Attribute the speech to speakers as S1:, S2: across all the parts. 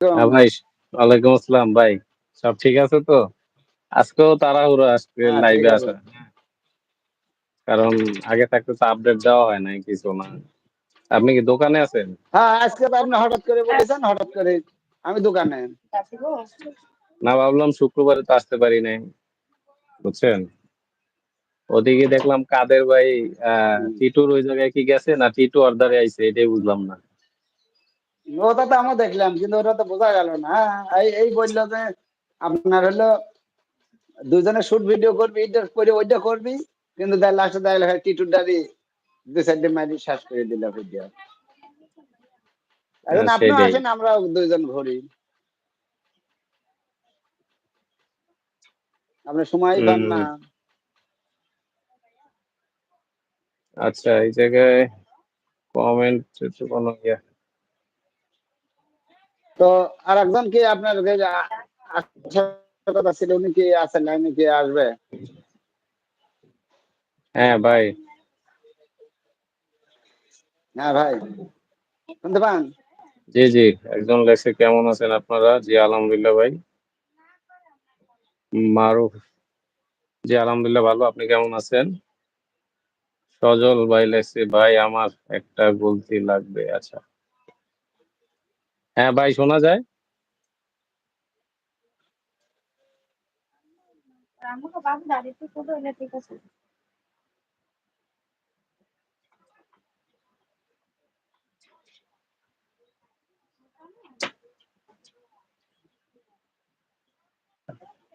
S1: হ্যাঁ ভাই ওয়ালাইকুম আসসালাম ভাই। সব ঠিক আছে তো? আজকেও তাড়াহুড়ো আজকে
S2: হ্যাঁ,
S1: লাইভে আসা। কারণ আগে থাকতে তো আপডেট দেওয়া হয় নাই কিছু না। আপনি কি দোকানে আছেন?
S2: হ্যাঁ আজকে আপনি হঠাৎ করে বলেছেন হঠাৎ করে আমি দোকানে।
S1: না ভাবলাম শুক্রবারে তো আসতে পারি নাই বুঝছেন? ওদিকে দেখলাম কাদের ভাই আহ টিটুর ওই জায়গায় কি গেছে না টিটু অর্ডারে আইছে এটাই বুঝলাম না।
S2: ওটা তো আমরা দেখলাম কিন্তু ওটা তো বোঝা গেল না। এই এই বলল যে আপনার হলো দুজনে শুট ভিডিও করবি এটা করে ওইটা করবি কিন্তু দেখ লাস্টে দেখা গেল টিটুর দাদি দু সাইডে মারি শ্বাস করে দিল ভিডিও এখন
S1: হ্যাঁ,
S2: আপনিও আসেন আমরা দুইজন ঘুরি। আপনি সময় পান না।
S1: আচ্ছা এই জায়গায় কমেন্ট একটু কোনো ইয়ে
S2: তো আর একজন কি আপনার যে আ- আসার কথা ছিল উনি কি আছেন লাইনে কি আসবে?
S1: হ্যাঁ ভাই।
S2: হ্যাঁ ভাই। শুনতে পান?
S1: জি জি। একজন লেখছে কেমন আছেন আপনারা? জি আলহামদুলিল্লাহ ভাই। মারুফ। জি আলহামদুলিল্লাহ ভালো। আপনি কেমন আছেন? সজল ভাই লেখছে ভাই আমার একটা গলতি লাগবে। আচ্ছা। হ্যাঁ ভাই, শোনা যায়?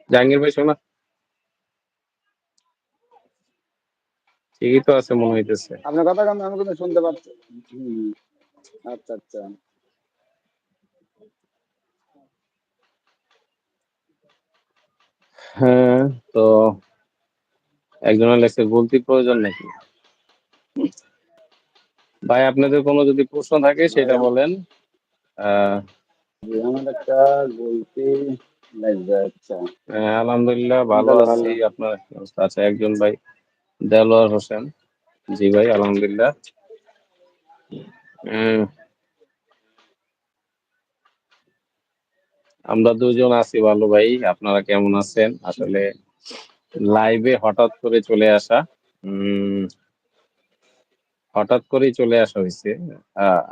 S1: জাহাঙ্গীর ভাই, শোনা। ঠিকই তো আছে মনে হইতেছে।
S2: আপনার কথা আমি শুনতে পাচ্ছি আচ্ছা আচ্ছা।
S1: হ্যাঁ তো একজনের লেখছে গলতি প্রয়োজন নাকি? ভাই আপনাদের কোনো যদি প্রশ্ন থাকে সেটা বলেন।
S2: বলতে লাগবে আচ্ছা।
S1: হ্যাঁ, আলহামদুলিল্লাহ ভালো আছি। আপনার অবস্থা? আচ্ছা একজন ভাই দেলোয়ার হোসেন। জি ভাই আলহামদুলিল্লাহ। আমরা দুজন আছি ভালো ভাই আপনারা কেমন আছেন? আসলে লাইভে হঠাৎ করে চলে আসা উম, হঠাৎ করেই চলে আসা হয়েছে।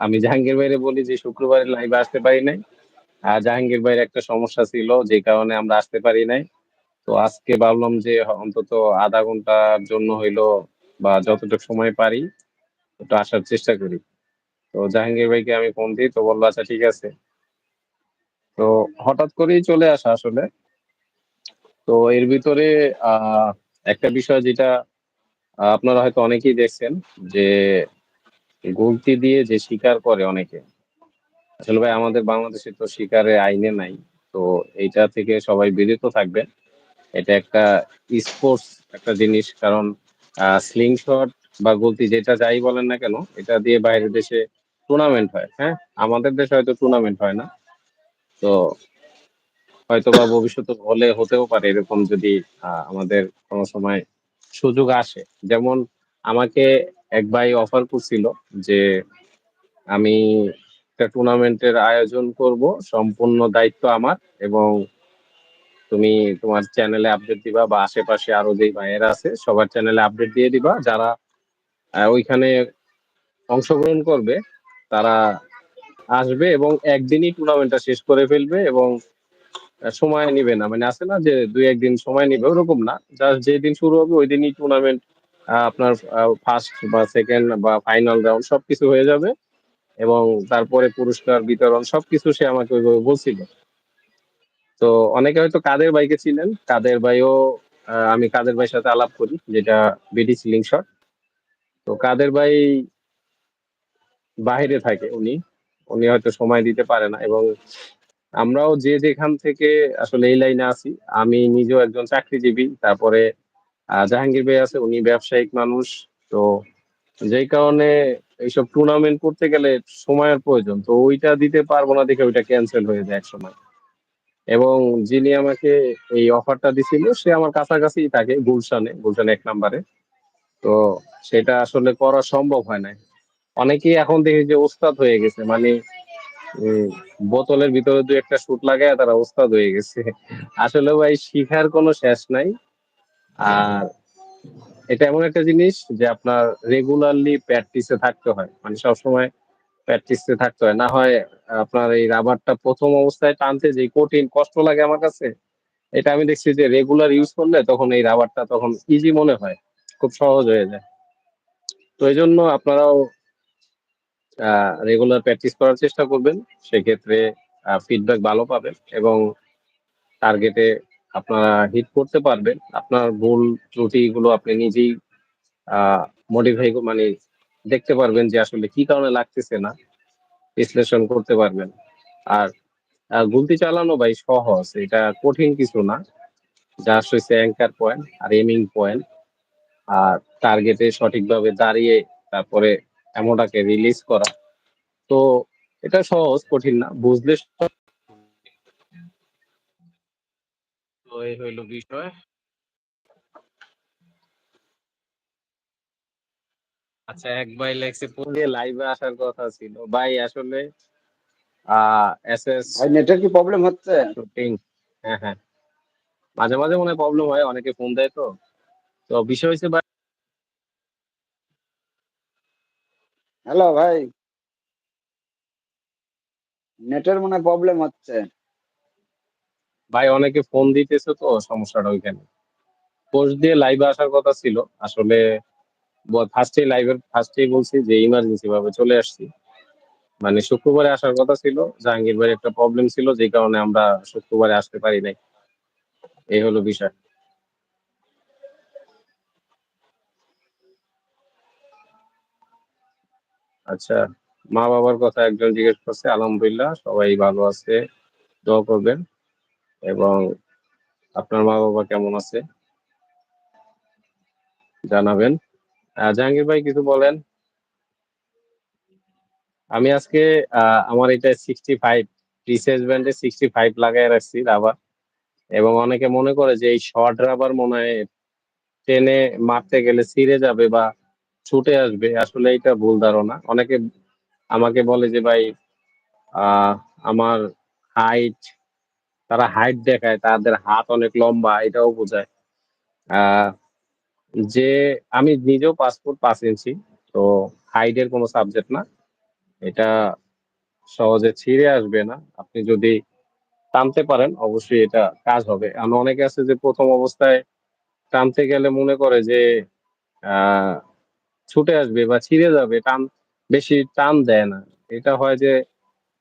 S1: আমি জাহাঙ্গীর ভাইরে বলি যে শুক্রবারে লাইভে আসতে পারি নাই। আর জাহাঙ্গীর ভাইয়ের একটা সমস্যা ছিল যে কারণে আমরা আসতে পারি নাই। তো আজকে ভাবলাম যে অন্তত আধা ঘণ্টার জন্য হইল বা যতটুকু সময় পারি একটু আসার চেষ্টা করি। তো জাহাঙ্গীর ভাইকে আমি ফোন দিই তো বলল আচ্ছা ঠিক আছে। তো হঠাৎ করেই চলে আসা আসলে। তো এর ভিতরে একটা বিষয় যেটা আপনারা হয়তো অনেকেই দেখছেন যে, গুলতি দিয়ে যে শিকার করে অনেকে। আসলে ভাই, আমাদের বাংলাদেশে তো শিকারে আইনে নাই। তো এইটা থেকে সবাই বিরত থাকবেন। এটা একটা স্পোর্টস একটা জিনিস। কারণ স্লিং শট বা গুলতি যেটা যাই বলেন না কেন, এটা দিয়ে বাইরের দেশে টুর্নামেন্ট হয় হ্যাঁ? আমাদের দেশে হয়তো টুর্নামেন্ট হয় না। তো হয়তো বা ভবিষ্যতে হলে হতেও পারে এরকম যদি আমাদের কোনো সময় সুযোগ আসে। যেমন আমাকে এক ভাই অফার করছিল যে আমি একটা টুর্নামেন্টের আয়োজন করব, সম্পূর্ণ দায়িত্ব আমার এবং তুমি তোমার চ্যানেলে আপডেট দিবা বা আশেপাশে আরও যে ভাইয়েরা আছে, সবার চ্যানেলে আপডেট দিয়ে দিবা। যারা ওইখানে অংশগ্রহণ করবে, তারা আসবে এবং একদিনই টুর্নামেন্টটা শেষ করে ফেলবে এবং সময় নিবে না। মানে আছে না যে দুই, একদিন সময় নিবে, ওরকম না। জাস্ট যেদিন শুরু হবে ওই দিনই টুর্নামেন্ট আপনার ফার্স্ট বা সেকেন্ড বা ফাইনাল রাউন্ড সবকিছু হয়ে যাবে এবং তারপরে পুরস্কার, বিতরণ সবকিছু সে আমাকে ওইভাবে বলছিল। তো অনেকে হয়তো কাদের বাইকে ছিলেন কাদের ভাইও আমি কাদের ভাইয়ের সাথে আলাপ করি, যেটা বিডি সিলিং শট তো কাদের ভাই বাইরে থাকে উনি। উনি হয়তো সময় দিতে পারে না এবং আমরাও যে যেখান থেকে আসলে এই লাইনে আছি, আমি নিজেও একজন চাকরিজীবী, তারপরে জাহাঙ্গীর ভাই আছে, উনি ব্যবসায়িক মানুষ, তো যেই কারণে এইসব টুর্নামেন্ট করতে গেলে সময়ের প্রয়োজন, তো ওইটা দিতে পারব না দেখে ওইটা ক্যান্সেল হয়ে যায় এক সময় এবং যিনি আমাকে এই অফারটা দিছিল, সে আমার কাছাকাছি থাকে, গুলশানে, গুলশান এক নাম্বারে, তো সেটা আসলে করা সম্ভব হয় না অনেকেই এখন দেখি যে ওস্তাদ হয়ে গেছে মানে বোতলের ভিতরে দু একটা শুট লাগায় তারা ওস্তাদ হয়ে গেছে। আসলে ভাই, শিখার কোনো শেষ নাই। আর এটা এমন একটা জিনিস যে আপনার রেগুলারলি প্র্যাকটিসে থাকতে হয়। মানে সবসময় প্র্যাকটিসে থাকতে হয়। না হয় আপনার এই রাবারটা প্রথম অবস্থায় টানতে যে কঠিন কষ্ট লাগে আমার কাছে, এটা আমি দেখছি যে রেগুলার ইউজ করলে তখন এই রাবারটা তখন ইজি মনে হয়। খুব সহজ হয়ে যায়। তো এই জন্য আপনারাও রেগুলার প্র্যাকটিস করার চেষ্টা করবেন। সেক্ষেত্রে ফিডব্যাক ভালো পাবেন এবং টার্গেটে আপনারা হিট করতে পারবেন। আপনার ভুল ত্রুটিগুলো আপনি নিজেই মডিফাই মানে দেখতে পারবেন যে আসলে কি কারণে লাগতেছে না। বিশ্লেষণ করতে পারবেন। আর গুলতি চালানো ভাই সহজ। এটা কঠিন কিছু না। জাস্ট হচ্ছে অ্যাঙ্কার পয়েন্ট আর এমিং পয়েন্ট আর টার্গেটে সঠিকভাবে দাঁড়িয়ে তারপরে এমনটাকে রিলিজ করা। তো এটা সহজ কঠিন না। বুঝলে তো এই হইল বিষয়। আচ্ছা এক ভাই লেগছে পরে লাইভে আসার কথা ছিল। ভাই আসলে আহ এস এস
S2: ভাই নেটের কি প্রবলেম হচ্ছে?
S1: শুটিং হ্যাঁ হ্যাঁ। মাঝে মাঝে মনে প্রবলেম হয় অনেকে ফোন দেয় তো। তো বিষয় হচ্ছে ভাই
S2: হ্যালো ভাই। নেটের মনে প্রবলেম হচ্ছে।
S1: ভাই, অনেকে ফোন দিতেছে তো, সমস্যাটা ওইখানে। পোস্ট দিয়ে লাইভে আসার কথা ছিল। আসলে ফার্স্টে লাইভের ফার্স্টেই বলছি যে ইমার্জেন্সি ভাবে চলে আসছি। মানে শুক্রবারে আসার কথা ছিল জাহাঙ্গীর একটা প্রবলেম ছিল, যে কারণে আমরা শুক্রবারে আসতে পারি নাই। এই হলো বিষয়। আচ্ছা মা বাবার কথা একজন জিজ্ঞেস করছে, আলহামদুলিল্লাহ, সবাই ভালো আছে, দোয়া করবেন। এবং আপনার মা বাবা কেমন আছে? জানাবেন। জাহাঙ্গীর ভাই কিছু বলেন? আমি আজকে আমার এটা সিক্সটি ফাইভ রিসেস ব্যান্ডে সিক্সটি ফাইভ লাগাই রাখছি রাবার এবং অনেকে মনে করে যে এই শর্ট রাবার মনে হয় টেনে মারতে গেলে ছিঁড়ে যাবে বা ছুটে আসবে, আসলে এটা ভুল ধারণা। অনেকে আমাকে বলে যে, ভাই আমার হাইট তারা হাইট দেখায়, তাদের হাত অনেক লম্বা, এটাও বোঝায়। যে আমি নিজেও পাসপোর্ট পাস ইঞ্চি, তো হাইটের কোনো সাবজেক্ট না। এটা সহজে ছিঁড়ে আসবে না। আপনি যদি টানতে পারেন, অবশ্যই এটা কাজ হবে। আর অনেকে আছে যে, প্রথম অবস্থায় টানতে গেলে মনে করে যে, আহ ছুটে আসবে বা ছিঁড়ে যাবে, টান, বেশি টান দেয় না। এটা হয় যে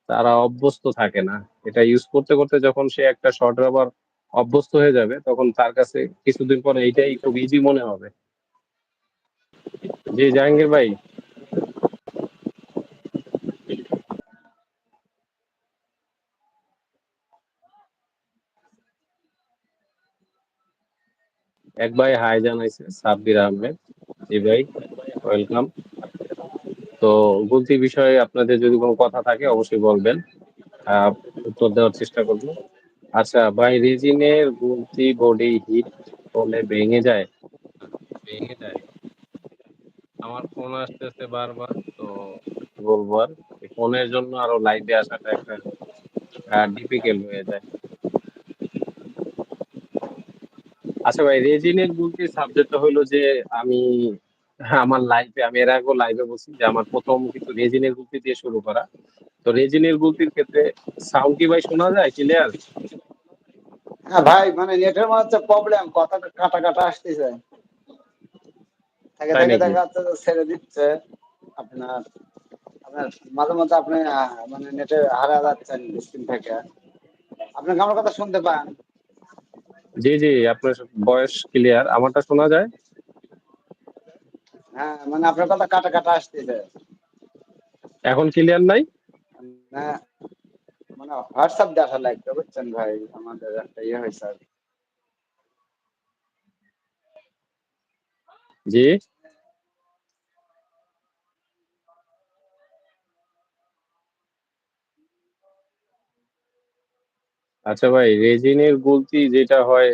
S1: তারা অভ্যস্ত থাকে না। এটা ইউজ করতে করতে যখন সে একটা শর্ট রাবার অভ্যস্ত হয়ে যাবে, তখন তার কাছে কিছুদিন পরে এইটাই খুব ইজি মনে হবে। জি, জাহাঙ্গীর ভাই। এক ভাই হাই জানাইছে, সাব্বির আহমেদ। জি ভাই। ওয়েলকাম তো গুলতি বিষয়ে আপনাদের যদি কোনো কথা থাকে, অবশ্যই বলবেন। উত্তর দেওয়ার চেষ্টা করব। আচ্ছা ভাই, রেজিনের গুলতি বডি হিট হলে ভেঙে যায়? ভেঙে যায়। আমার ফোন আসতেছে বারবার, তো বলব আর ফোনের জন্য আরও লাইভে আসাটা একটা ডিফিকাল্ট হয়ে যায়। আচ্ছা ভাই, রেজিনের গুলতির সাবজেক্টটা হলো যে আমি আমার লাইফে আমি এর আগেও লাইভে বলছি যে আমার প্রথম কিন্তু রেজিনের গুলতি দিয়ে শুরু করা। তো রেজিনের গুলতির ক্ষেত্রে সাউন্ড কি ভাই শোনা যায়? ক্লিয়ার
S2: হ্যাঁ ভাই মানে নেটের মনে হচ্ছে প্রবলেম কথা কাটা কাটা আসতেছে। থেকে থেকে? দেখা যাচ্ছে ছেড়ে দিচ্ছে। আপনার আপনার মাঝে মাঝে আপনি মানে নেটে হারা যাচ্ছেন স্ক্রিন থেকে। আপনাকে আমার কথা শুনতে পান?
S1: জি জি আপনার ভয়েস ক্লিয়ার আমারটা শোনা যায়?
S2: হ্যাঁ মানে আপনার কথা কাটা কাটা আসতেছে।
S1: এখন ক্লিয়ার নাই?
S2: না মানে হোয়াটসঅ্যাপ দেখা লাগবে বুঝছেন ভাই? আমাদের একটা ইয়ে হয়েছে আর
S1: জি। আচ্ছা ভাই রেজিনের গুলতি যেটা হয়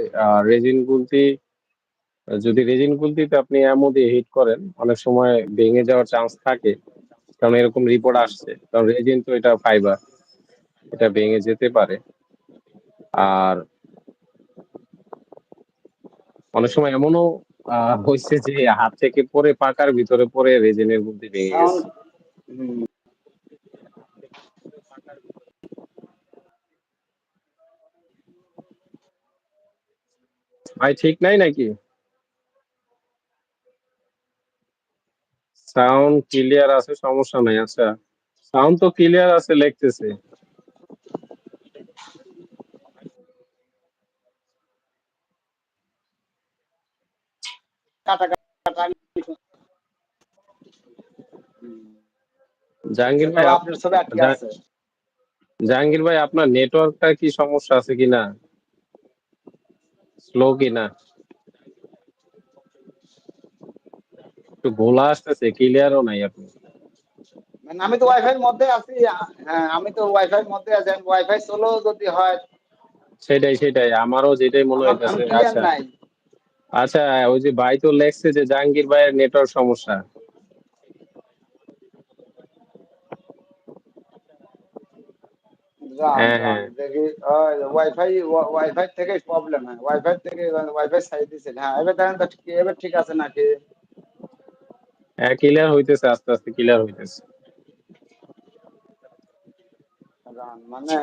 S1: রেজিন গুলতি যদি রেজিন গুলতিতে আপনি এমন দিয়ে হিট করেন, অনেক সময় ভেঙে যাওয়ার চান্স থাকে, কারণ এরকম রিপোর্ট আসছে। কারণ রেজিন তো এটা ফাইবার এটা ভেঙে যেতে পারে। আর অনেক সময় এমনও হয়েছে যে হাত থেকে পরে পাকার ভিতরে পরে রেজিনের মধ্যে ভেঙে গেছে। ভাই, ঠিক নাই নাকি? সাউন্ড ক্লিয়ার আছে সমস্যা নাই আচ্ছা। সাউন্ড তো ক্লিয়ার আছে লিখতেছে। জাহাঙ্গীর ভাই
S2: আপনার
S1: জাহাঙ্গীর ভাই আপনার নেটওয়ার্কটা কি সমস্যা আছে কিনা? স্লো কিনা? একটু গোলা আসতেছে ক্লিয়ারও নাই আপনি।
S2: মানে আমি তো ওয়াইফাই এর মধ্যে আছি হ্যাঁ আমি তো ওয়াইফাই এর মধ্যে আছি ওয়াইফাই চলো যদি হয়।
S1: সেটাই সেটাই আমারও যেটাই মনে হইতেছে আচ্ছা। আচ্ছা ওই যে ভাই তো লেখছে যে জাহাঙ্গীর ভাইয়ের নেটওয়ার্ক সমস্যা। হ্যাঁ, হ্যাঁ।
S2: দেখি ওয়াইফাই ওয়াইফাই থেকে প্রবলেম হয় ওয়াইফাই থেকে ওয়াইফাই সাইড দিছে। হ্যাঁ এবার দেখেন তো এবার ঠিক আছে নাকি?
S1: হ্যাঁ ক্লিয়ার হইতেছে আস্তে আস্তে ক্লিয়ার হইতেছে।
S2: রান মানে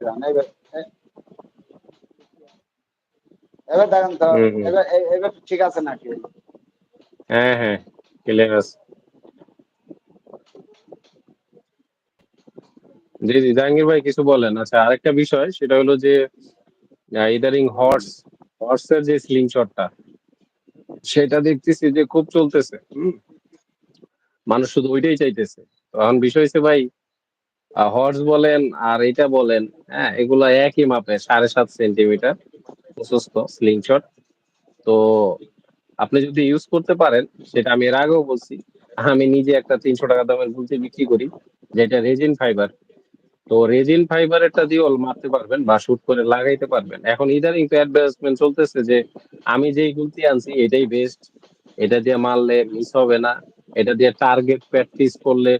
S2: রান এবার দেখেন তো। এবার এবার ঠিক আছে নাকি?
S1: হ্যাঁ হ্যাঁ ক্লিয়ার আছে। জি জি জাহাঙ্গীর ভাই কিছু বলেন। আচ্ছা আরেকটা বিষয় সেটা হলো যে ইদারিং হর্স হর্সের যে স্লিং শটটা সেটা দেখতেছি যে খুব চলতেছে। মানুষ শুধু ওইটাই চাইতেছে। তো এখন বিষয় হচ্ছে ভাই হর্স বলেন আর এটা বলেন হ্যাঁ এগুলা একই মাপে সাড়ে সাত সেন্টিমিটার প্রশস্ত স্লিং শট তো আপনি যদি ইউজ করতে পারেন, সেটা আমি এর আগেও বলছি, আমি নিজে একটা তিনশো টাকা দামের গুলতি বিক্রি করি, যেটা রেজিন ফাইবার তো রেজিন ফাইবারেরটা দিয়েও মারতে পারবেন বা শুট করে লাগাইতে পারবেন। এখন ইদারিং তো অ্যাডভার্টাইজমেন্ট চলতেছে যে আমি যেই গুলতি আনছি এটাই বেস্ট এটা দিয়ে মারলে মিস হবে না, এটা দিয়ে টার্গেট প্র্যাকটিস করলে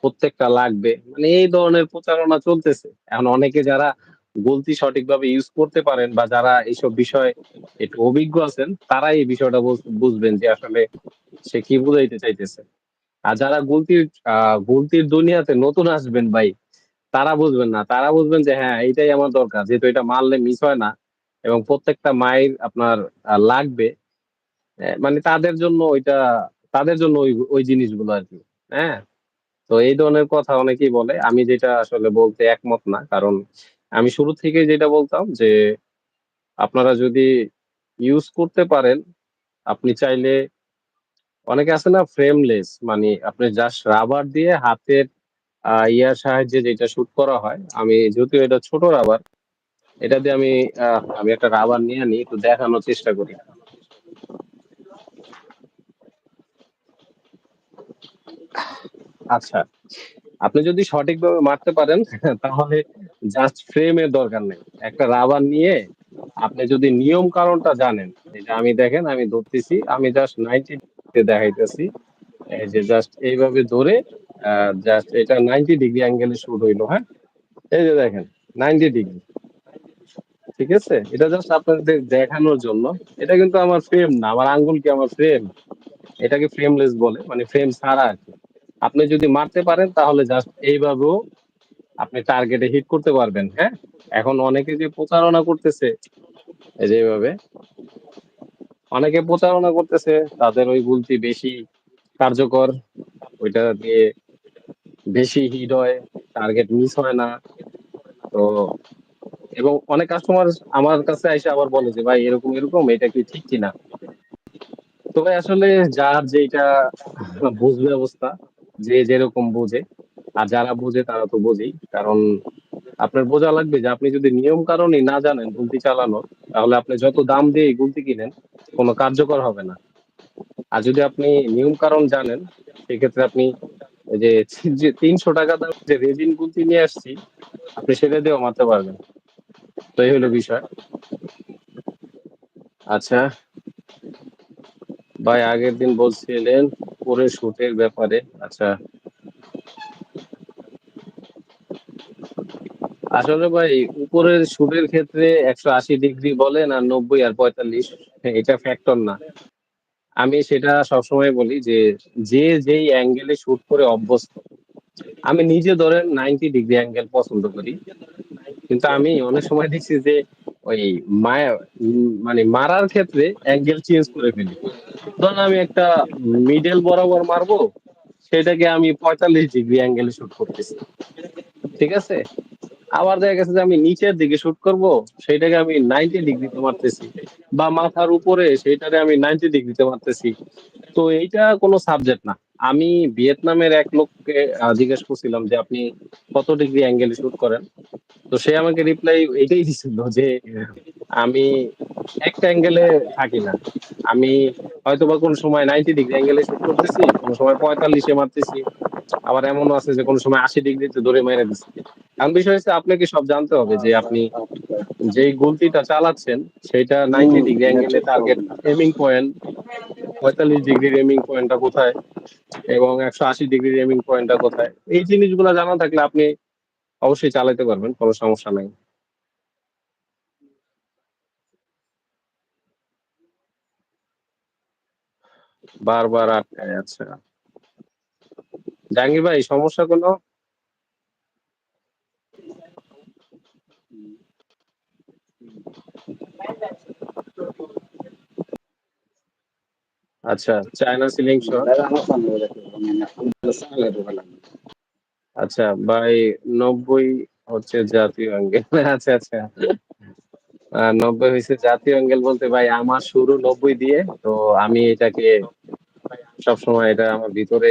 S1: প্রত্যেকটা লাগবে। মানে এই ধরনের প্রচারণা চলতেছে। এখন অনেকে যারা গুলতি সঠিকভাবে ইউজ করতে পারেন বা যারা এইসব বিষয়ে একটু অভিজ্ঞ আছেন, তারাই এই বিষয়টা বুঝ- বুঝবেন যে আসলে সে কি বুঝাইতে চাইতেছে। আর যারা গুলতির গুলতির দুনিয়াতে নতুন আসবেন ভাই তারা বুঝবেন না। তারা বুঝবেন যে হ্যাঁ এইটাই আমার দরকার। যেহেতু এটা মারলে মিস হয় না এবং প্রত্যেকটা মায়ের আপনার লাগবে মানে তাদের জন্য ওইটা, তাদের জন্য ওই ওই জিনিসগুলো আর কি হ্যাঁ? তো এই ধরনের কথা অনেকেই বলে। আমি যেটা আসলে বলতে একমত না। কারণ আমি শুরু থেকে যেটা বলতাম যে, আপনারা যদি ইউজ করতে পারেন, আপনি চাইলে, অনেকে আছে না ফ্রেমলেস মানে আপনি জাস্ট রাবার দিয়ে হাতের ইয়ার সাহায্যে যেটা শুট করা হয়, আমি যেহেতু এটা ছোট রাবার এটা দিয়ে আমি আমি একটা রাবার নিয়ে নিই, একটু দেখানোর চেষ্টা করি। আচ্ছা আপনি যদি সঠিকভাবে মারতে পারেন, তাহলে জাস্ট ফ্রেমের দরকার নেই। একটা রাবার নিয়ে আপনি যদি নিয়ম কারণটা জানেন এটা আমি দেখেন, আমি ধরতেছি, আমি জাস্ট নাইনটি দেখাইতেছি, এই যে জাস্ট এইভাবে ধরে জাস্ট এটা নাইনটি ডিগ্রি অ্যাঙ্গেলে শুট হইল হ্যাঁ? এই যে দেখেন নাইনটি ডিগ্রি ঠিক আছে? এটা জাস্ট আপনাদের দেখানোর জন্য। এটা কিন্তু আমার ফ্রেম না, আমার আঙ্গুল কি আমার ফ্রেম এটাকে ফ্রেমলেস বলে মানে ফ্রেম ছাড়া কি। আপনি যদি মারতে পারেন, তাহলে জাস্ট এইভাবেও আপনি টার্গেটে হিট করতে পারবেন হ্যাঁ? এখন অনেকে যে প্রচারণা করতেছে, এই যে এইভাবে, অনেকে প্রচারণা করতেছে, তাদের ওই গুলতি বেশি কার্যকর, ওইটা দিয়ে বেশি হিট হয় টার্গেট মিস হয় না। তো এবং অনেক কাস্টমার আমার কাছে এসে আবার বলে যে, ভাই, এরকম এরকম, এটা কি ঠিক কিনা তো ভাই আসলে যার যেটা বুঝবে অবস্থা যে যেরকম বোঝে, আর যারা বোঝে তারা তো বোঝেই। কারণ আপনার বোঝা লাগবে যে, আপনি যদি নিয়ম কারণই না জানেন গুলতি চালানোর, তাহলে আপনি যত দাম দিয়ে গুলতি কিনেন, কোনো কার্যকর হবে না। আর যদি আপনি নিয়ম কারণ জানেন, সেক্ষেত্রে আপনি যে যে তিনশো টাকা দাম যে রেজিন গুলতি নিয়ে আসছি, আপনি সেটা দিয়েও মারতে পারবেন। তো এই হলো বিষয়। আচ্ছা। ভাই, আগের দিন বলছিলেন পরে শুটের ব্যাপারে। আচ্ছা। আসলে ভাই, উপরের শুটের ক্ষেত্রে একশো আশি ডিগ্রি বলেন আর নব্বই আর পঁয়তাল্লিশ, এটা ফ্যাক্টর না। আমি সেটা সবসময় বলি যে যে যেই অ্যাঙ্গেলে শুট করে অভ্যস্ত, আমি নিজে ধরেন নাইনটি ডিগ্রি অ্যাঙ্গেল পছন্দ করি। কিন্তু আমি অনেক সময় দেখছি যে, ওই মায়া মানে মারার ক্ষেত্রে অ্যাঙ্গেল চেঞ্জ করে ফেলি। ধরুন আমি একটা মিডল বরাবর মারবো, সেটাকে আমি পঁয়তাল্লিশ ডিগ্রি অ্যাঙ্গেলে শুট করতেছি। ঠিক আছে? আবার দেখা গেছে যে আমি নিচের দিকে শুট করব সেটাকে আমি নাইনটি ডিগ্রিতে মারতেছি। বা মাথার উপরে সেটাকে আমি নাইনটি ডিগ্রিতে মারতেছি। তো এইটা কোনো সাবজেক্ট না। আমি ভিয়েতনামের এক লোককে জিজ্ঞেস করছিলাম যে আপনি কত ডিগ্রি অ্যাঙ্গেলে শুট করেন? তো সে আমাকে রিপ্লাই এটাই দিছিল যে, আমি একটা অ্যাঙ্গেলে থাকি না। আমি হয়তো বা কোনো সময় নাইনটি ডিগ্রি অ্যাঙ্গেলে শুট করতেছি, কোনো সময় পঁয়তাল্লিশে মারতেছি। আবার এমনও আছে যে কোনো সময় আশি ডিগ্রিতে ধরে মেরে দিচ্ছি এখন হচ্ছে আপনাকে সব জানতে হবে যে আপনি যেই গুলতিটা চালাচ্ছেন, সেটা নাইনটি ডিগ্রি অ্যাঙ্গেলে টার্গেট এমিং পয়েন্ট পঁয়তাল্লিশ ডিগ্রির এমিং পয়েন্টটা কোথায় এবং একশো আশি ডিগ্রির এমিং পয়েন্টটা কোথায়? এই জিনিসগুলো জানা থাকলে আপনি অবশ্যই চালাতে পারবেন, কোনো সমস্যা নাই। বারবার আটকায় আচ্ছা জাহাঙ্গীর ভাই, সমস্যা কোনো? আচ্ছা চায়না সিলিং শট আচ্ছা ভাই নব্বই হচ্ছে জাতীয় অ্যাঙ্গেল আচ্ছা আচ্ছা। নব্বই হয়েছে জাতীয় অ্যাঙ্গেল বলতে, ভাই, আমার শুরু নব্বই দিয়ে, তো আমি এটাকে সবসময় এটা আমার ভিতরে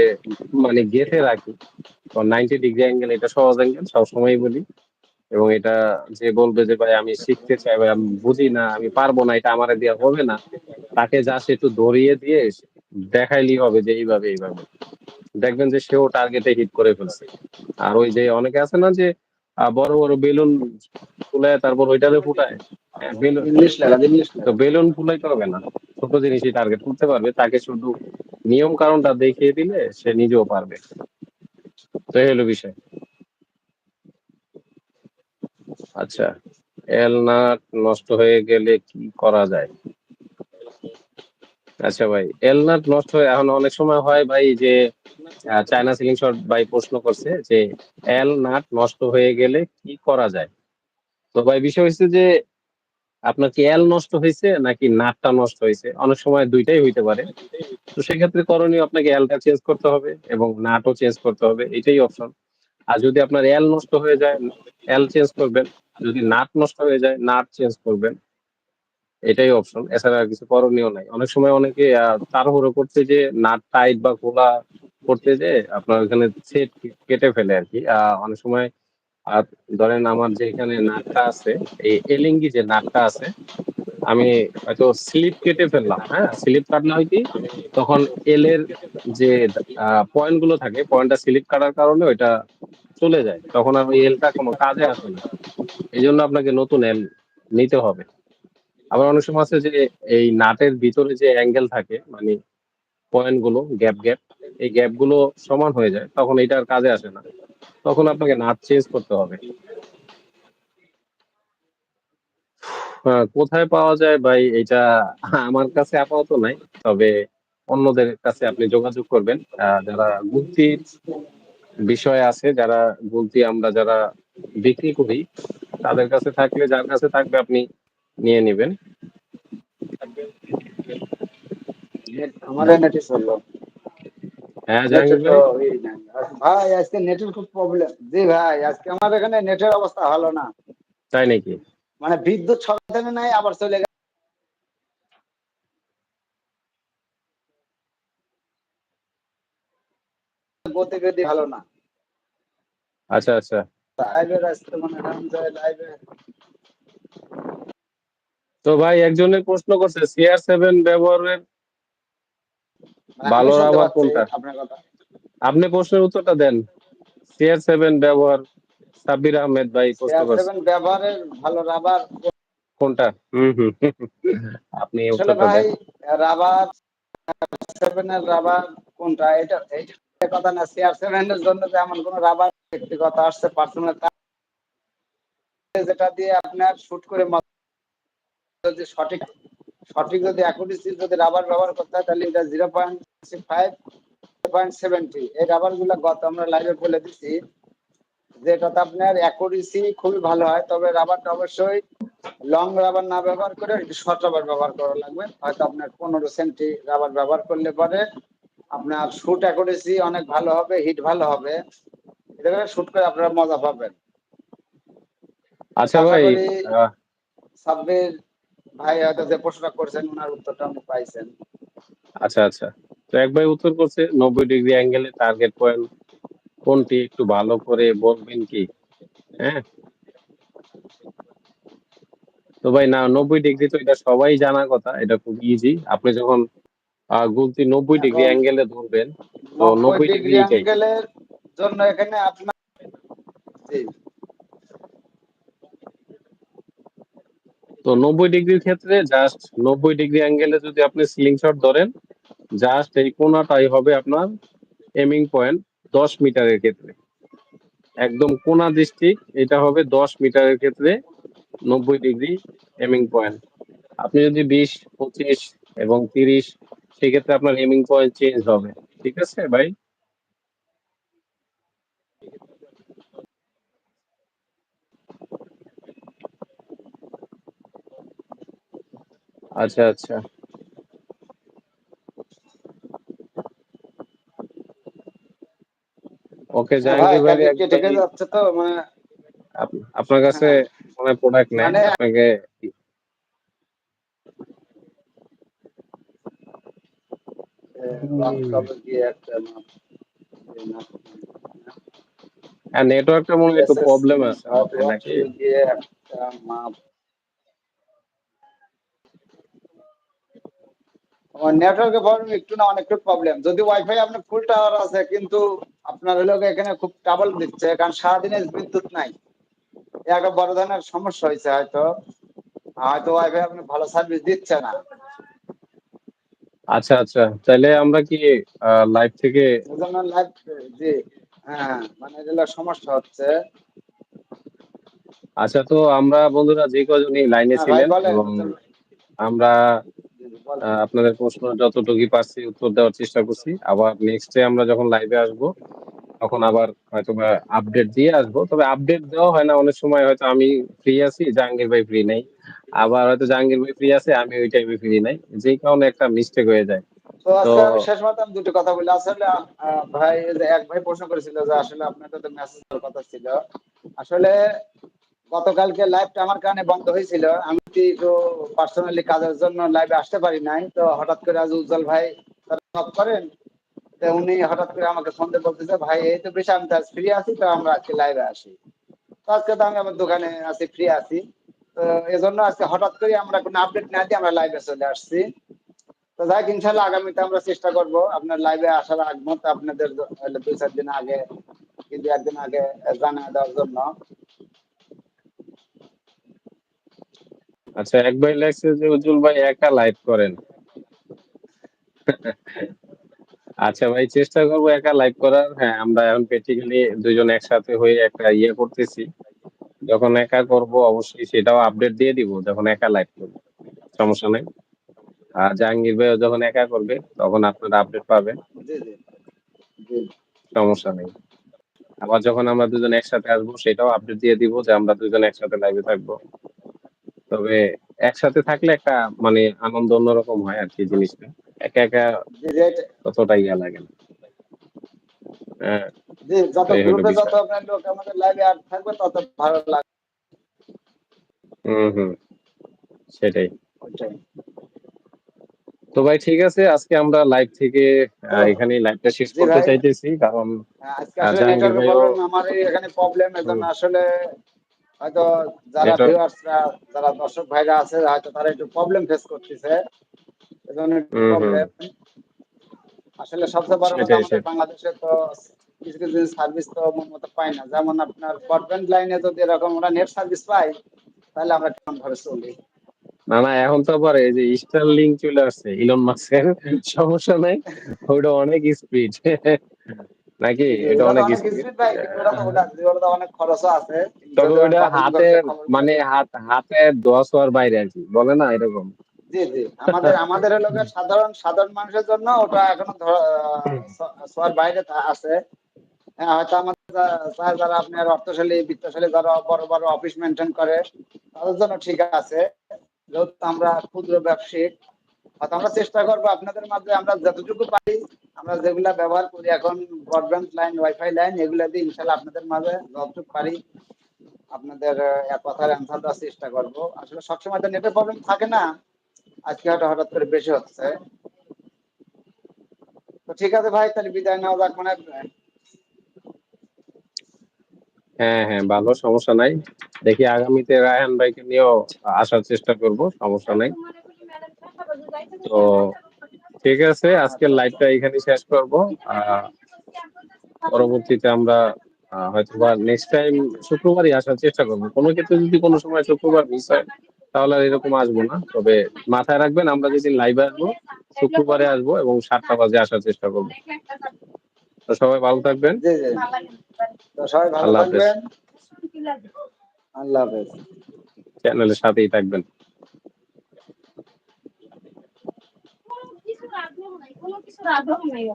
S1: মানে গেঁথে রাখি। তো নাইনটি ডিগ্রি অ্যাঙ্গেল এটা সহজ অ্যাঙ্গেল সবসময় বলি। এবং এটা যে বলবে যে ভাই আমি শিখতে চাই ভাই আমি বুঝি না আমি পারব না এটা আমার দেওয়া হবে না। তাকে যা সে একটু ধরিয়ে দিয়ে দেখাইলি হবে যে এইভাবে এইভাবে। দেখবেন যে সেও টার্গেটে হিট করে ফেলছে। আর ওই যে অনেকে আছে না যে বড় বড় বেলুন ফুলায় তারপর ওইটারে ফুটায়। হ্যাঁ, তো বেলুন ফুলাইতে হবে না। ছোট জিনিসই টার্গেট করতে পারবে। তাকে শুধু নিয়ম কারণটা দেখিয়ে দিলে সে নিজেও পারবে। তো এই হলো বিষয়। আচ্ছা এল নাট নষ্ট হয়ে গেলে কি করা যায়? আচ্ছা ভাই, এল নাট নষ্ট হয়ে, এখন অনেক সময় হয় ভাই যে চায়না সিলিং শট ভাই প্রশ্ন করছে যে, এল নাট নষ্ট হয়ে গেলে কি করা যায়? তো ভাই বিষয় হচ্ছে যে, আপনার কি এল নষ্ট হয়েছে নাকি নাটটা নষ্ট হয়েছে? অনেক সময় দুইটাই হইতে পারে। তো সেক্ষেত্রে করণীয় আপনাকে এলটা চেঞ্জ করতে হবে এবং নাটও চেঞ্জ করতে হবে, এটাই অপশন আর যদি আপনার এল নষ্ট হয়ে যায়, এল চেঞ্জ করবেন। যদি নাট নষ্ট হয়ে যায়, নাট চেঞ্জ করবেন, এটাই অপশন এছাড়া আর কিছু করণীয় নাই। অনেক সময় অনেকে তাড়াহুড়ো করতে যে নাট টাইট বা খোলা করতে যে আপনার ওখানে সেট কেটে ফেলে আর কি। অনেক সময়, আর ধরেন আমার যে এখানে নাটটা আছে, এই এলিঙ্গি যে নাটটা আছে, আমি হয়তো স্লিপ কেটে ফেললাম হ্যাঁ? স্লিপ কাটলে হয় কি, তখন এল এর যে পয়েন্টগুলো থাকে পয়েন্টটা স্লিপ কাটার কারণে ওইটা চলে যায়, তখন আর ওই এলটা কোনো কাজে আসে না। এই জন্য আপনাকে নতুন এল নিতে হবে। আবার অনেক সময় আছে যে, এই নাটের ভিতরে যে অ্যাঙ্গেল থাকে মানে পয়েন্টগুলো গ্যাপ গ্যাপ এই গ্যাপগুলো সমান হয়ে যায়, তখন এটা আর কাজে আসে না। তখন আপনাকে নাট চেঞ্জ করতে হবে। কোথায় পাওয়া যায় ভাই? এটা আমার কাছে আপাতত নাই, তবে অন্যদের কাছে আপনি যোগাযোগ করবেন। যারা গুলতির বিষয় আছে যারা গুলতি আমরা যারা বিক্রি করি তাদের কাছে থাকলে যার কাছে থাকবে আপনি নিয়ে নেবেন।
S2: নেটে চলল
S1: হ্যাঁ। ভাই?
S2: আজকে নেটের খুব প্রবলেম জি ভাই আজকে আমার এখানে নেটের অবস্থা ভালো না।
S1: তাই নাকি?
S2: মানে বিদ্যুৎ সকালে নাই আবার চলে গেছে গতি গতি ভালো না।
S1: আচ্ছা আচ্ছা।
S2: আসতে মনে করেন যে লাইভে
S1: তো ভাই একজনের প্রশ্ন করছে সিআর সেভেন ব্যবহারের ভালো রাবার কোনটা? আপনি প্রশ্নের উত্তরটা দেন। সিআর সেভেন ব্যবহার সাব্বির আহমেদ ভাই প্রশ্ন করছে।
S2: সেভেন ব্যবহারের ভালো রাবার
S1: কোনটা? হুম হুম আপনি উত্তরটা
S2: ভাই
S1: দেন
S2: রাবার সেভেন এর রাবার কোনটা? এটা কথা না সিআর জন্য যে কোন রাবার ব্যক্তিগত আসছে পার্সোনাল যেটা দিয়ে আপনার শুট করে যদি সঠিক সঠিক যদি অ্যাকুরেসি যদি রাবার ব্যবহার করতে হয়, তাহলে এটা zero point five point seventy এই গত আমরা লাইভে বলে দিচ্ছি যেটাতে আপনার অ্যাকুরেসি খুবই ভালো হয়। তবে রাবারটা অবশ্যই লং রাবার না ব্যবহার করে, একটু শর্ট রাবার ব্যবহার করা লাগবে। হয়তো আপনার পনেরো সেন্টি রাবার ব্যবহার করলে পরে আপনার শুট অ্যাকুরেসি অনেক ভালো হবে হিট ভালো হবে। এটা শুট করে আপনারা মজা পাবেন।
S1: আচ্ছা ভাই
S2: করি সাব্বির ভাই হয়তো যে প্রশ্নটা করছেন ওনার উত্তরটা আপনি পাইছেন।
S1: আচ্ছা আচ্ছা। তো এক ভাই উত্তর করছে নব্বই ডিগ্রি অ্যাঙ্গেলে টার্গেট পয়েন্ট কোনটি? একটু ভালো করে বলবেন কি? হ্যাঁ? তো ভাই না নব্বই ডিগ্রি তো এটা সবাই জানার কথা এটা খুব ইজি আপনি যখন গুলতি নব্বই ডিগ্রি অ্যাঙ্গেলে ধরবেন তো
S2: নব্বই ডিগ্রি
S1: ডিগ্রি
S2: অ্যাঙ্গেলের জন্য এখানে আপনার
S1: তো নব্বই ডিগ্রির ক্ষেত্রে জাস্ট নব্বই ডিগ্রি অ্যাঙ্গেলে যদি আপনি সিলিং শট ধরেন জাস্ট এই কোনাটাই হবে আপনার এমিং পয়েন্ট দশ মিটারের ক্ষেত্রে। একদম কোনা ডিস্ট্রিক্ট এটা হবে দশ মিটারের ক্ষেত্রে নব্বই ডিগ্রি এমিং পয়েন্ট আপনি যদি বিশ পঁচিশ এবং তিরিশ সেক্ষেত্রে আপনার এমিং পয়েন্ট চেঞ্জ হবে। ঠিক আছে ভাই? আচ্ছা আচ্ছা। ওকে
S2: ভাই
S1: জাহাঙ্গীর ভাই
S2: কাজে কেটে কেটে যাচ্ছে তো মানে
S1: আপনার কাছে
S2: হ্যাঁ,
S1: মনে প্রোডাক্ট নেই
S2: মানে
S1: আপনাকে
S2: বাস্তবে গিয়ে একটা মাপ এই মাপ
S1: হ্যাঁ নেটওয়ার্কটা মনে হয় একটু প্রবলেম আছে। নাকি?
S2: একটা মাপ আমার নেটওয়ার্কের প্রবলেম একটু না অনেকটা প্রবলেম যদি ওয়াইফাই আপনার ফুল টাওয়ার আছে কিন্তু আপনার হলো এখানে খুব ট্রাবল দিচ্ছে কারণ সারাদিনে বিদ্যুৎ নাই। একটা বড় ধরনের সমস্যা হয়েছে হয়তো। হয়তো ওয়াইফাই আপনি ভালো সার্ভিস দিচ্ছে না।
S1: আচ্ছা আচ্ছা। তাহলে আমরা কি লাইভ থেকে
S2: লাইভ জি। হ্যাঁ মানে এগুলো সমস্যা হচ্ছে।
S1: আচ্ছা তো আমরা বন্ধুরা যে কজনই লাইনে
S2: হ্যাঁ
S1: ছিলেন এবং আমরা আপনাদের প্রশ্ন যতটুকু পারছি উত্তর দেওয়ার চেষ্টা করছি। আবার নেক্সটে আমরা যখন লাইভে আসব তখন আবার হয়তো আপডেট দিয়ে আসব। তবে আপডেট দেওয়া হয় না অনেক সময় হয়তো আমি ফ্রি আছি জাহাঙ্গীর ভাই ফ্রি নেই। আবার হয়তো জাহাঙ্গীর ভাই ফ্রি আছে আমি ওই টাইমে ফ্রি নাই। যেই কারণে একটা মিস্টেক হয়ে যায়।
S2: তো আজকে আমি শেষ মতো আমি দুটো কথা বলি। আসলে ভাই যে এক ভাই প্রশ্ন করেছিল যে আসলে আপনাদের তো মেসেজ দেওয়ার কথা ছিল। আসলে গতকালকে লাইভটা আমার কারণে বন্ধ হয়েছিল। আমি কি একটু পার্সোনালি কাজের জন্য লাইভে আসতে পারি নাই? তো হঠাৎ করে আজ উজ্জ্বল ভাই করেন তো উনি হঠাৎ করে আমাকে ফোন বলতেছে, ভাই, এই তো বেশি, আমি তো ফ্রি আছি, তো আমরা আজকে লাইভে আসি। তো আজকে তো আমি আমার দোকানে আছি ফ্রি আছি। তো এজন্য আজকে হঠাৎ করে আমরা কোনো আপডেট না দিয়ে আমরা লাইভে চলে আসছি। তো যাই ইনশাল্লাহ আগামীতে আমরা চেষ্টা করব আপনার লাইভে আসার আগ মতো আপনাদের দ- দুই, চার দিন আগে, কিন্তু একদিন আগে জানিয়ে দেওয়ার জন্য।
S1: আচ্ছা এক ভাই লাগছে যে, উজ্জ্বল ভাই একা লাইভ করেন। আচ্ছা ভাই চেষ্টা করব একা লাইভ করার। হ্যাঁ আমরা এখন প্র্যাকটিক্যালি দুজন একসাথে হয়ে একটা ইয়ে করতেছি। যখন একা করব অবশ্যই সেটাও আপডেট দিয়ে দিব যখন একা লাইভ করব। সমস্যা নেই। আর জাহাঙ্গীর ভাই যখন একা করবে তখন আপনারা আপডেট
S2: জি
S1: সমস্যা নেই। আবার যখন আমরা দুজন একসাথে আসব সেটাও আপডেট দিয়ে দিব যে আমরা দুজন একসাথে লাইভে থাকব। তবে একসাথে থাকলে একটা মানে আনন্দ অন্যরকম হয় আর কি জিনিসটা। একা একা ততটা ইয়া লাগে না। হ্যাঁ।
S2: যত গ্রুপে যত আপনার লোক আমাদের লাইভে আর থাকবে তত ভালো লাগবে
S1: হুম হুম। সেটাই। তো ভাই ঠিক আছে আজকে আমরা লাইভ থেকে এখানে লাইভটা শেষ করতে চাইতেছি কারণ
S2: হ্যাঁ, আমার এখানে প্রবলেম এজন্য আসলে হয়তো যারা ভিউয়ার্সরা যারা দর্শক ভাইরা আছে হয়তো তারা একটু প্রবলেম ফেস করতেছে। আসলে সবচেয়ে বড় কথা আমাদের বাংলাদেশে তো কিছু কিছু সার্ভিস তো মন মতো পাই না। যেমন আপনার ব্রডব্যান্ড লাইনে যদি এরকম আমরা নেট সার্ভিস পাই তাহলে আমরা কেমন ভাবে চলি?
S1: না না এখন তো এই যে স্টার লিঙ্ক চলে আসছে ইলন মাস্কের সমস্যা নাই ওটা অনেক স্পিড নাকি? এটা অনেক
S2: অনেক খরচও আছে।
S1: তবে ওটা হাতে মানে হাত হাতে দোয়া ছোঁয়ার বাইরে আর কি বলে না এরকম?
S2: জি জি। আমাদের আমাদের এলাকার সাধারণ সাধারণ মানুষের জন্য ওটা এখনও ছোঁয়ার বাইরে আছে। হ্যাঁ হয়তো আমাদের স্যার যারা আপনার অর্থশালী বিত্তশালী যারা বড় বড় অফিস মেনটেন করে তাদের জন্য ঠিক আছে। যেহেতু আমরা ক্ষুদ্র ব্যবসায়িক হয়তো আমরা চেষ্টা করব আপনাদের মাঝে আমরা যতটুকু পারি আমরা যেগুলা ব্যবহার করি এখন ব্রডব্যান্ড লাইন ওয়াইফাই লাইন এগুলা দিয়ে ইনশাল্লাহ আপনাদের মাঝে যতটুকু পারি আপনাদের এক কথার অ্যান্সার দেওয়ার চেষ্টা করব। আসলে সবসময় তো নেটের প্রবলেম থাকে না। আজকে হঠাৎ করে বেশি হচ্ছে। তো ঠিক আছে ভাই, তাহলে বিদায় নেওয়া যাক মানে
S1: হ্যাঁ। হ্যাঁ ভালো, সমস্যা নাই। দেখি আগামীতে রায়হান ভাইকে নিয়েও আসার চেষ্টা করব, সমস্যা নাই। তো ঠিক আছে, আজকের লাইভটা এখানে শেষ করব। পরবর্তীতে আমরা হয়তো বা নেক্সট টাইম শুক্রবারই আসার চেষ্টা করব। কোনো ক্ষেত্রে যদি কোনো সময় শুক্রবার মিস হয় তাহলে আর এরকম আসব না। তবে মাথায় রাখবেন আমরা যেদিন লাইভে আসব শুক্রবারে আসব এবং সাতটা বাজে আসার চেষ্টা করব। তো সবাই ভালো থাকবেন।
S2: জি জি। তো সবাই ভালো
S1: আল্লাহ হাফেজ।
S2: আল্লাহ হাফেজ।
S1: চ্যানেলের সাথেই থাকবেন।
S3: কোনো কিছুর আগ্রহ নাই।